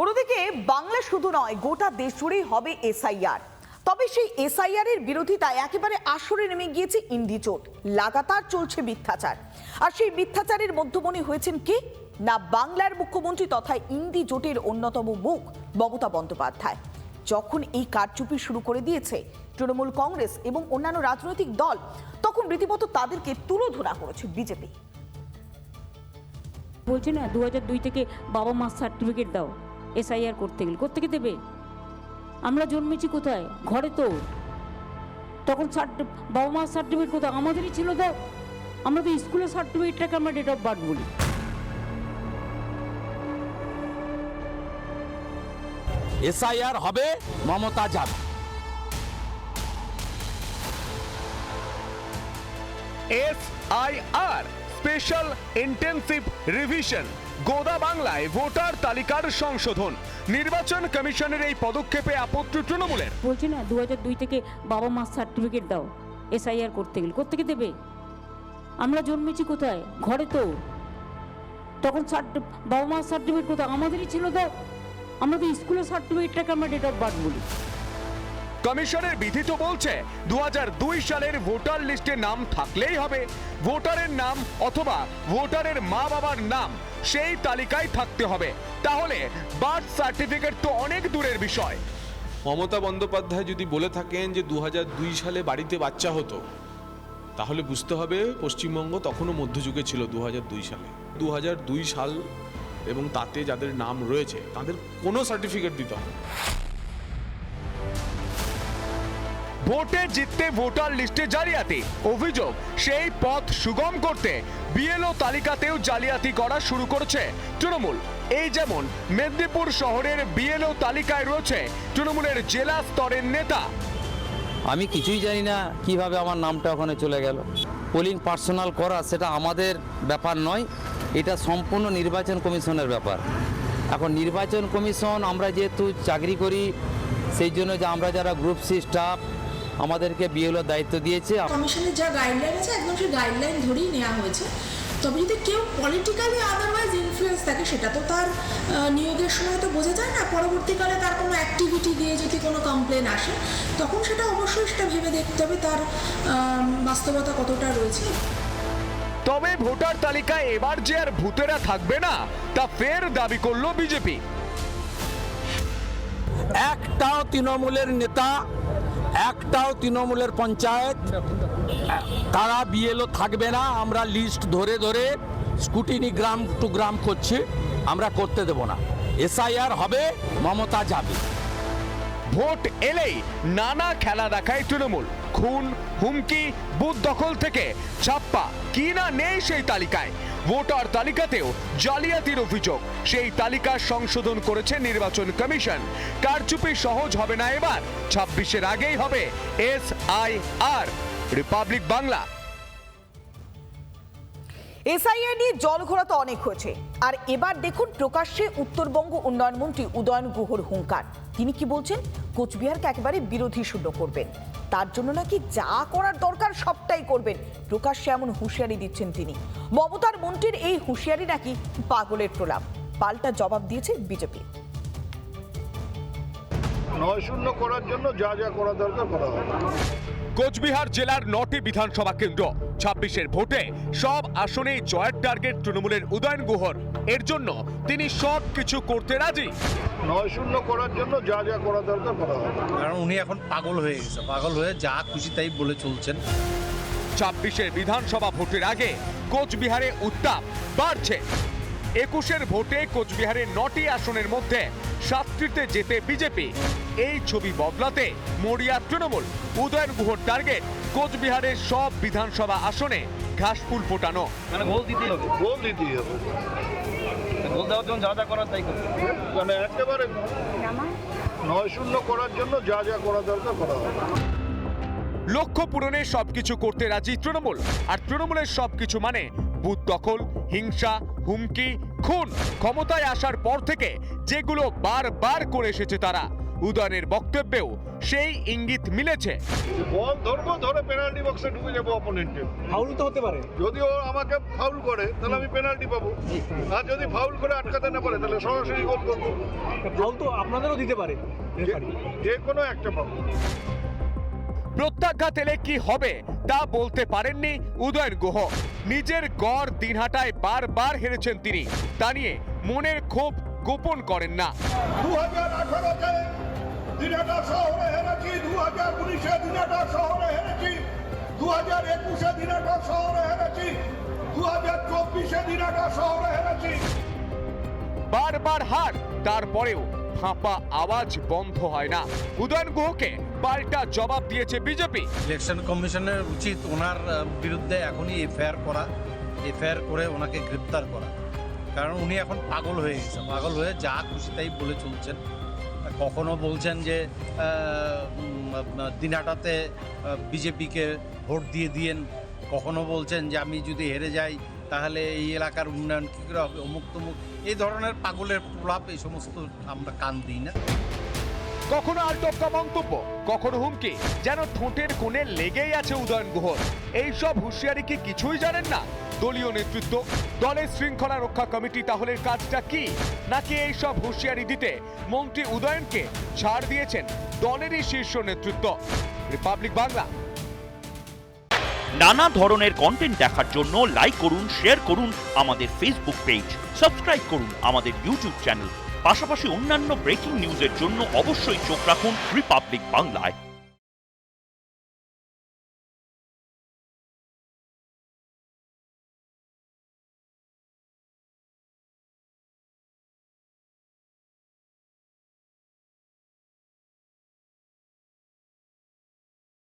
অন্যদিকে, বাংলা শুধু নয়, গোটা দেশ জুড়েই হবে এসআইআর। তবে সেই এসআইআর এর বিরোধিতায় একেবারে আসরে নেমে গিয়েছে ইন্ডি জোট লাগাতার চলছে মিথ্যাচার। আর সেই মিথ্যাচারের মধ্যমণি হয়েছেন কে? না বাংলার মুখ্যমন্ত্রী তথা ইন্দি জোটের অন্যতম মুখ মমতা বন্দ্যোপাধ্যায়। যখন এই কারচুপি শুরু করে দিয়েছে তৃণমূল কংগ্রেস এবং অন্যান্য রাজনৈতিক দল, তখন রীতিমতো তাদেরকে তুলোধরা করেছে বিজেপি। বলছে না দু থেকে বাবা মার সার্টিফিকেট দাও। এসআইআর করতে গেলে। কোথেকে দেবে? আমরা জন্মেছি কোথায়? ঘরে তো। তখন সার্টি- বাবা মার সার্টিফিকেট কোথায়? আমাদেরই ছিল তো। আমরা তো স্কুলের সার্টিফিকেটটাকে আমরা ডেট অফ বার্থ বলি। এসআইআর হবে মমতা যাবে এসআইআর স্পেশাল ইন্টেন্সিভ রিভিশন গোদা বাংলায় ভোটার তালিকার সংশোধন। নির্বাচন কমিশনের এই পদক্ষেপে আপত্তি তৃণমূলের। বলছি না দু দুই থেকে বাবা মার সার্টিফিকেট দাও এসআইআর করতে গেলে। কোথেকে দেবে? আমরা জন্মেছি কোথায়? ঘরে তো। তখন বাবা মার সার্টিফিকেট কোথায়? আমাদেরই ছিল তো। আমরা তো স্কুলের সার্টিফিকেটটাকে আমরা ডেট অফ বার্থ বলি। কমিশনের বিধি তো বলছে দু হাজার দুই সালের ভোটার লিস্টে নাম থাকলেই হবে। ভোটারের নাম অথবা ভোটারের মা বাবার নাম। সেই তালিকায় থাকতে হবে। তাহলে বার্থ সার্টিফিকেট তো অনেক দূরের বিষয়। মমতা বন্দ্যোপাধ্যায় যদি বলে থাকেন যে দু হাজার দুই সালে বাড়িতে বাচ্চা হতো, তাহলে বুঝতে হবে পশ্চিমবঙ্গ তখনও মধ্যযুগে ছিল দু হাজার দুই সালে। দু হাজার দুই সাল এবং তাতে যাদের নাম রয়েছে, তাদের কোনো সার্টিফিকেট দিতে হবে ভোটে জিততে ভোটার লিস্টে জালিয়াতি। অভিযোগ, সেই পথ সুগম করতে বিএলও তালিকাতেও জালিয়াতি করা শুরু করেছে তৃণমূল। এই যেমন মেদিনীপুর শহরের বিএলও তালিকায় রয়েছে তৃণমূলের জেলা স্তরের নেতা। আমি কিছুই জানি না কীভাবে আমার নামটা ওখানে চলে গেল। পোলিং পার্সোনাল করা সেটা আমাদের ব্যাপার নয়, এটা সম্পূর্ণ নির্বাচন কমিশনের ব্যাপার। এখন নির্বাচন কমিশন, আমরা যেহেতু চাকরি করি, সেই জন্য যে আমরা যারা গ্রুপ সি স্টাফ আমাদেরকে বিএলও দায়িত্ব দিয়েছে। কমিশনের যা গাইডলাইন আছে একদম সেই গাইডলাইন ধরেই নেওয়া হয়েছে। তবে যদি কেউ পলিটিক্যালি আদারওয়াইজ ইনফ্লুয়েন্স থাকে সেটা তো তার নিয়োগের সময় তো বোঝা যায় না। পরবর্তীকালে তার কোনো অ্যাক্টিভিটি দিয়ে যদি কোনো কমপ্লেন আসে তখন সেটা অবশ্যই সেটা ভেবে দেখতে হবে তার বাস্তবতা কতটা রয়েছে। তবে ভোটার তালিকায় এবার যে আর ভূতেরা থাকবে না তা ফের দাবি করল বিজেপি। একটাও তৃণমূলের নেতা একটাও তৃণমূলের পঞ্চায়েত, তারা বিএলও থাকবে না, আমরা লিস্ট ধরে ধরে স্কুটিনি গ্রাম টু গ্রাম করছি, আমরা করতে দেব না। এসআইআর হবে, মমতা যাবে। ভোট এলেই নানা খেলা দেখায় তৃণমূল। খুন, হুমকি, বুথ দখল থেকে ছাপ্পা কি না নেই সেই তালিকায়। ভোটার তালিকাতেও জালিয়াতির অভিযোগ। সেই তালিকা সংশোধন করেছে নির্বাচন কমিশন। কারচুপি সহজ হবে না এবার, ছাব্বিশের আগেই হবে S I R Republic Bangla SIR নিয়ে জল ঘোরা তো অনেক হয়েছে। আর এবার দেখুন প্রকাশ্যে উত্তরবঙ্গ উন্নয়ন মন্ত্রী উদয়ন গুহর হুঙ্কার। তিনি কি বলছেন? কোচবিহারকে একেবারে বিরোধী শূন্য করবেন। তার জন্য নাকি যা করার দরকার সবটাই করবেন। প্রকাশ্যে এমন হুঁশিয়ারি দিচ্ছেন তিনি। মমতার মন্ত্রীর এই হুঁশিয়ারি নাকি পাগলের প্রলাপ। পাল্টা জবাব দিয়েছে বিজেপি। নয় শূন্য করার জন্য যা যা করা দরকার করা হবে। কোচবিহার জেলার নটি বিধানসভা কেন্দ্র ছাব্বিশের ভোটে সব আসনেই জয়ের টার্গেট তৃণমূলের উদয়ন গুহর। এর জন্য তিনি সব কিছু করতে রাজি। নয় শূন্য করার জন্য যা যা করা দরকার করা হবে। কারণ উনি এখন পাগল হয়ে গেছে। পাগল হয়ে যা খুশি তাই বলে চলছেন। ছাব্বিশের বিধানসভা ভোটের আগে কোচবিহারে উত্তাপ বাড়ছে। একুশের ভোটে কোচবিহারের নটি আসনের মধ্যে সাতটিতে যেতে বিজেপি। এই ছবি বদলাতে মরিয়া তৃণমূল। উদয়ন গুহর টার্গেট কোচবিহারের সব বিধানসভা আসনে ঘাসফুল ফোটানো। মানে গোল দিতেই হবে। গোল দিতেই হবে। গোল দেওয়ার জন্য যা যা করার তাই করবে। মানে একেবারে নয় শূন্য করার জন্য যা যা করা দরকার করা হবে। লক্ষ্য পূরণে সবকিছু করতে রাজি তৃণমূল। আর তৃণমূলের সবকিছু মানে বুথ দখল হিংসা হুমকি খুন ক্ষমতায় আসার পর থেকে যেগুলো বারবার করে এসেছে তারা। উদয়নের বক্তব্যেও সেই ইঙ্গিত মিলেছে। বল ধরবো ধরে পেনাল্টি বক্সে ঢুকে যাব অপোনেন্টের ফাউল তো হতে পারে। যদি ও আমাকে ফাউল করে তাহলে আমি পেনাল্টি পাবো। আর যদি ফাউল করে আটকাতে না পারে তাহলে সরাসরি গোল করব। ফাউল তো আপনাদেরও দিতে পারে যে- যে কোনো একটা পাবো। প্রত্যাঘাত এলে কি হবে তা বলতে পারেননি উদয়ন গুহ। নিজের গড় দিনহাটায় বারবার হেরেছেন তিনি। তা নিয়ে মনের ক্ষোভ গোপন করেন না। দু হাজার আঠারোতে দিনাটা শহরে হেরেছি দু হাজার উনিশে দিনাটা শহরে হেরেছি দু হাজার একুশে দিনাটা শহরে হেরেছি দু হাজার চব্বিশে দিনাটা শহরে হেরেছি বারবার হার, তারপরেও ফাঁপা আওয়াজ বন্ধ হয় না। উদয়ন গুহকে পাল্টা জবাব দিয়েছে বিজেপি। ইলেকশন কমিশনের উচিত ওনার বিরুদ্ধে এখনই এফআইআর করা, এফআইআর করে ওনাকে গ্রেপ্তার করা। কারণ উনি এখন পাগল হয়ে গেছে, পাগল হয়ে যা খুশি তাই বলে চলছেন। কখনো বলছেন যে দিনহাটাতে বিজেপিকে ভোট দিয়ে দিয়েন। কখনো বলছেন যে, আমি যদি হেরে যাই, তাহলে এই এলাকার উন্নয়ন কী করে হবে? অমুক তমুক। এই ধরনের পাগলের প্রলাপ, এই সমস্ত আমরা কান দিই না। কখনো আলটপকা মন্তব্য, কখনো হুমকি, যেন ঠোঁটের কোণে লেগেই আছে উদয়ন গুহর। এইসব হুঁশিয়ারি কি কিছুই জানেন না? দলীয় নেতৃত্ব, দলের শৃঙ্খলা রক্ষা কমিটি, তাহলে কাজটা কি? নাকি এই সব হুঁশিয়ারি দিতে মন্ত্রী উদয়নকে ছাড় দিয়েছেন দলেরই শীর্ষ নেতৃত্ব? রিপাবলিক বাংলা। নানা ধরনের কন্টেন্ট দেখার জন্য লাইক করুন শেয়ার করুন আমাদের ফেসবুক পেজ সাবস্ক্রাইব করুন আমাদের ইউটিউব চ্যানেল পাশাপাশি অন্যান্য ব্রেকিং নিউজের জন্য অবশ্যই চোখ রাখুন রিপাবলিক বাংলায়